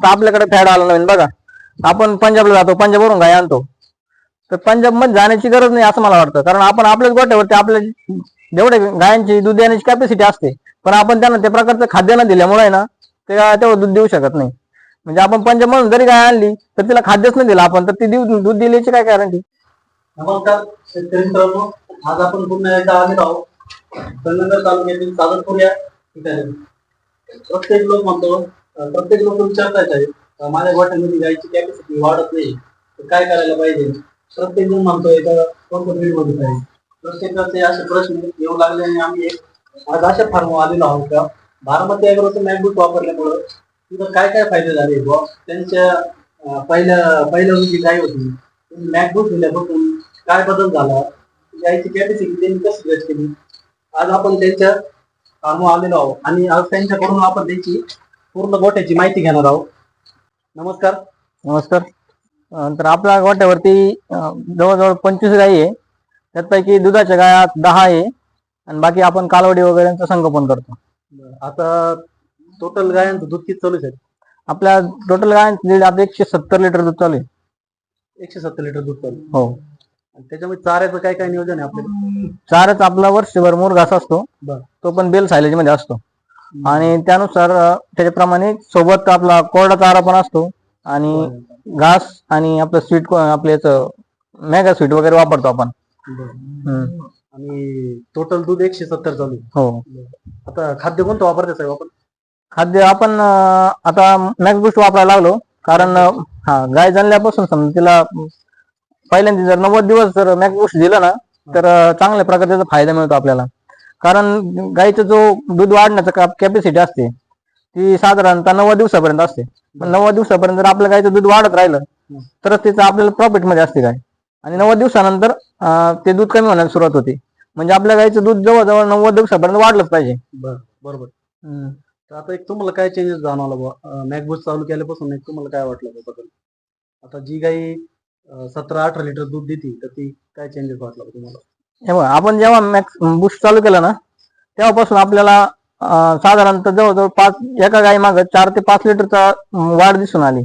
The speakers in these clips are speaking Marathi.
तर आपल्याकडे फॅड आला नवीन बघा. आपण पंजाबला जातो पंजाबवरून गाय आणतो. तर पंजाबमध्ये जाण्याची गरज नाही असं मला वाटतं. कारण आपण आपल्याच गोट्यावरती आपल्या जेवढे गायांची दूध देण्याची कॅपॅसिटी असते पण आपण त्यांना त्या प्रकारचं खाद्य न दिल्यामुळे ना ते तेवढं दूध देऊ शकत नाही. म्हणजे आपण पंजाब म्हणून जरी गाय आणली तर तिला खाद्यच नाही दिलं आपण तर ती देऊ दूध दिल्याची काय गॅरंटी नमस्कार शेतकरी मित्रांनो आज आपण पुन्हा एकदा आले आहोत. तालुक्यातील सादरपूर या ठिकाणी. प्रत्येक लोक म्हणतो प्रत्येक लोक विचारतायत आहे. माझ्या गोठ्यामध्ये गायची कॅपॅसिटी वाढत नाही. तर काय करायला पाहिजे? प्रत्येक जण म्हणतोय तर कोणतं ब्रीडमध्ये आहे प्रत्येकाचे असे प्रश्न येऊ लागले आणि आम्ही एक आज अशा फार्म आलेलो आहोत का? बारामती अॅग्रोचं मॅकबुक वापरल्यामुळं तिथं काय काय फायदे झाले? बुवा त्यांच्या पहिल्या पहिल्या जी काय होती. मॅकबुक दिल्यापासून काय बदल झाला? गायची कॅपॅसिटी त्यांनी कशी जज केली? आज आपण त्यांच्या फार्म आलेलो आहोत आणि आज त्यांच्याकडून आपण त्यांची पूर्ण गोट्याची माहिती घेणार आहोत. नमस्कार. नमस्कार. अं, तर आपल्या गोट्यावरती अं, जवळजवळ पंचवीस गायी आहे. त्यापैकी दुधाच्या गाया दहा आहे. आणि बाकी आपण कालवडी वगैरेचं संगोपन करतो. आता टोटल गायांचं दूध किती चालू आहे आपल्या टोटल गायांचं दीड आता एकशे सत्तर लिटर दूध चालू आहे. एकशे सत्तर लिटर दूध चालू आहे. हो. आणि त्याच्यामध्ये चाऱ्याचं काय काय नियोजन आहे आपल्याकडे? चारच आपला वर्षभर मोर घास असतो. बरं. तो पण बेल सायलेजमध्ये असतो. आणि त्यानुसार त्याच्याप्रमाणे सोबत आपला कोरडा चारा पण असतो. आणि घास आणि आपलं स्वीट आपलं याचं मेगा स्वीट वगैरे वापरतो आपण. हम्म. आणि टोटल दूध एकशे सत्तर चालू आहे. हो आता खाद्य कोणतं वापरते साहेब आपण? खाद्य आपण अं, आता मॅक्स वापरायला लागलो. कारण अं, हा गाय जाणल्यापासून समजा तिला पहिल्यांदा जर नव्वद दिवस जर मॅक्स दिलं ना तर अं, चांगल्या प्रकारे त्याचा फायदा मिळतो आपल्याला. कारण गायचं जो दूध वाढण्याचा कॅपॅसिटी असते ती साधारणतः नव्वद दिवसापर्यंत असते. पण नव्वद दिवसापर्यंत जर आपल्या गायचं दूध वाढत राहिलं तरच त्याचं आपल्याला प्रॉफिटमध्ये असते गाय आणि नव्वद दिवसानंतर ते दूध कमी होण्यास सुरुवात होते. म्हणजे आपल्या गायचं दूध जवळजवळ नव्वद दिवसापर्यंत वाढलंच पाहिजे. बरं बरोबर. तर आता एक तुम्हाला काय चेंजेस जाणवला बुवा? मॅकबूस चालू केल्यापासून एक तुम्हाला काय वाटलं बदल? आता जी गाई सतरा अठरा लिटर दूध देते तर ती काय चेंजेस वाटला तुम्हाला? हे बघा आपण जेव्हा मॅक्स बुस्ट चालू केलं ना तेव्हापासून आपल्याला साधारणतः जवळजवळ पाच एका गाई माग चार ते पाच लिटरचा वाढ दिसून आली.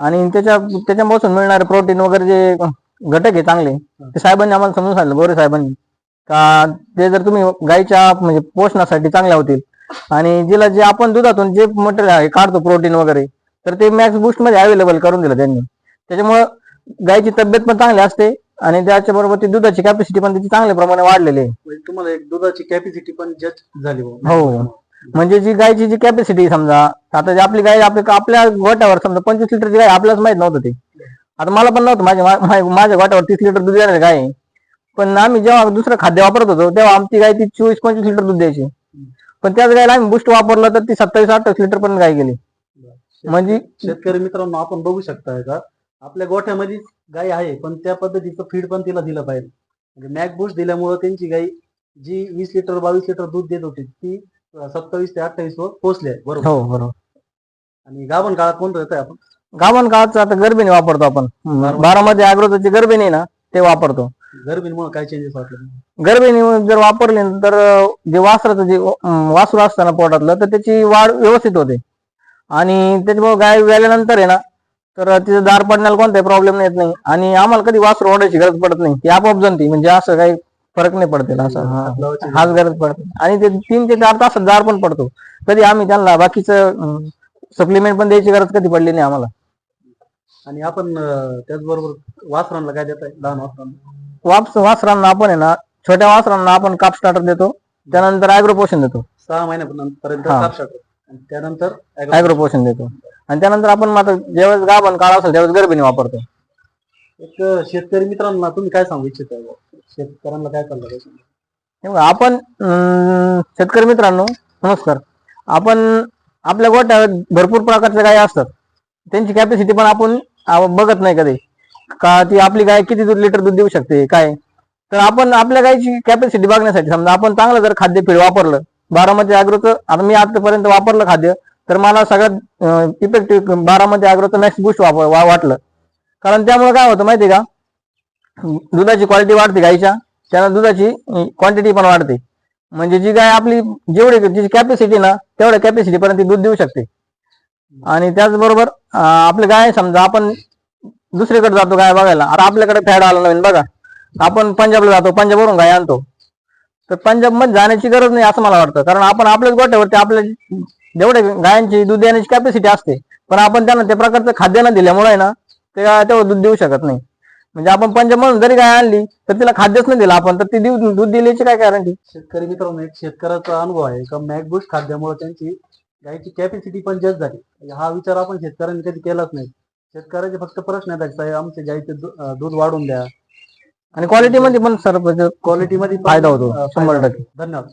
आणि त्याच्या त्याच्यापासून मिळणारे प्रोटीन वगैरे जे घटक आहे चांगले ते साहेबांनी आम्हाला समजून सांगितलं गोरे साहेबांनी. का ते जर तुम्ही गाईच्या म्हणजे पोषणासाठी चांगल्या होतील आणि जिला जे आपण दुधातून जे मटेरियल आहे काढतो प्रोटीन वगैरे तर ते मॅक्स बुस्टमध्ये अवेलेबल करून दिलं त्यांनी. त्याच्यामुळं गायची तब्येत पण चांगली असते आणि त्याच्याबरोबर ती दुधाची कॅपॅसिटी पण त्याची चांगल्या प्रमाणे वाढलेली आहे. म्हणजे तुम्हाला एक दुधाची कॅपॅसिटी पण जज झाली बुवा. हो. म्हणजे जी गायची जी कॅपॅसिटी समजा आता जी आपली गाय आपल्या आपल्या गोट्यावर समजा पंचवीस लिटरची गाय आपल्यालाच माहीत नव्हतं ते. आता मला पण नव्हतं माझ्या मा- माझ्या गोट्यावर तीस लिटर दूध देणारी गाय आहे. पण आम्ही जेव्हा दुसरं खाद्य वापरत होतो तेव्हा आमची गाय ती चोवीस पंचवीस लिटर दूध द्यायची. पण त्याच गायला आम्ही बुस्ट वापरलं तर ती सत्तावीस अठ्ठावीस लिटर पर्यंत गाय गेली. म्हणजे शेतकरी मित्रांनो आपण बघू शकताय का? आपल्या गोठ्यामध्ये गाय आहे पण त्या पद्धतीचं फीड पण तिला दिलं पाहिजे. म्हणजे मॅक बूस्ट दिल्यामुळं त्यांची गाय जी वीस लिटर बावीस लिटर दूध देत होती ती सत्तावीस ते अठ्ठावीस वर पोहोचली आहे बरोबर. हो बरोबर. आणि गाभण काळात कोणतं येतंय आपण? गावन काळाचं आता गर्भिणी वापरतो आपण. बारामध्ये जे गर्भिणी आहे ना ते वापरतो. गर्भीमुळे काय चेंजेस वाटले? गर्भिणी जर वापरली ना तर जे वासराचं जे अं, वासरू असताना पोटातलं तर त्याची वाढ व्यवस्थित होते. आणि त्याच्यामुळे गाय व्याल्यानंतर आहे ना तर तिचं दार पडण्याला कोणताही प्रॉब्लेम येत नाही. आणि आम्हाला कधी वासरू ओढायची गरज पडत नाही. ती आपोआप जणती म्हणजे असं काही फरक नाही पडते असं हा. हाच गरज पडते आणि ते तीन ते चार तासात दार पण पडतो. कधी आम्ही त्यांना बाकीचं सप्लिमेंट पण द्यायची गरज कधी पडली नाही आम्हाला. आणि आपण त्याचबरोबर वासरांना काय देत लहान वासरांना. वापस वासरांना आपण आहे ना छोट्या वासरांना आपण काप स्टार्टर देतो. त्यानंतर अॅग्रो पोषण देतो. सहा महिन्यापर्यंत त्यानंतर अॅग्रो पोषण देतो. आणि त्यानंतर आपण मात्र ज्यावेळेस गाभण काळ असेल त्यावेळेस गर्भिणी वापरतो. एक शेतकरी मित्रांना तुम्ही काय सांगू इच्छिता शेतकऱ्यांना काय चाललं हे बघा, आपण अं, शेतकरी मित्रांनो नमस्कार. आपण आपल्या गोट्यावर भरपूर प्रकारच्या गाय असतात. त्यांची कॅपॅसिटी पण आपण आ- बघत नाही कधी. का ती आपली गाय किती दूध लिटर दूध देऊ शकते काय? तर आपण आपल्या गायची कॅपॅसिटी बघण्यासाठी समजा आपण चांगलं जर खाद्य फीड वापरलं बारामती अॅग्रोचं आता मी आतापर्यंत वापरलं खाद्य तर मला सगळ्यात इफेक्टिव्ह बारामध्ये अॅग्रोचं मॅक्स बुस्ट वापर वा- वाटलं. कारण त्यामुळे काय होतं माहिती का? दुधाची क्वालिटी वाढते गाईच्या त्यानं दुधाची क्वांटिटी पण वाढते. म्हणजे जी गाय आपली जेवढी जी कॅपॅसिटी ना तेवढ्या कॅपॅसिटी पर्यंत दूध देऊ शकते. आणि त्याचबरोबर अं, आपली गाय समजा आपण दुसरीकडे जातो गाय बघायला. आता आपल्याकडे फॅड आला नवीन बघा. आपण पंजाबला जातो पंजाबवरून गाय आणतो. तर पंजाबमध्ये जाण्याची गरज नाही असं मला वाटतं. कारण आपण आपल्याच गोठ्यावरती आपल्या जेवढे गायांची दूध देण्याची कॅपॅसिटी असते पण आपण त्यांना त्या प्रकारचं खाद्य न दिल्यामुळे ना ते तेवढं दूध देऊ शकत नाही. म्हणजे आपण पंजाब म्हणून जरी गाय आणली तर तिला खाद्यच नाही दिलं आपण तर ती देऊ- दूध दिल्याची काय गॅरंटी शेतकरी मित्रांनो एक शेतकऱ्याचा अनुभव आहे. का मॅकबुश खाद्यामुळे त्यांची गायची कॅपॅसिटी पण जास्त झाली. म्हणजे हा विचार आपण शेतकऱ्यांनी कधी केलाच नाही. शेतकऱ्याचे फक्त प्रश्न येतात साहेब आमच्या गायचे दूध वाढून द्या. आणि क्वालिटी मध्ये पण सर क्वालिटी मध्ये फायदा होतो, शंभर टक्के. धन्यवाद.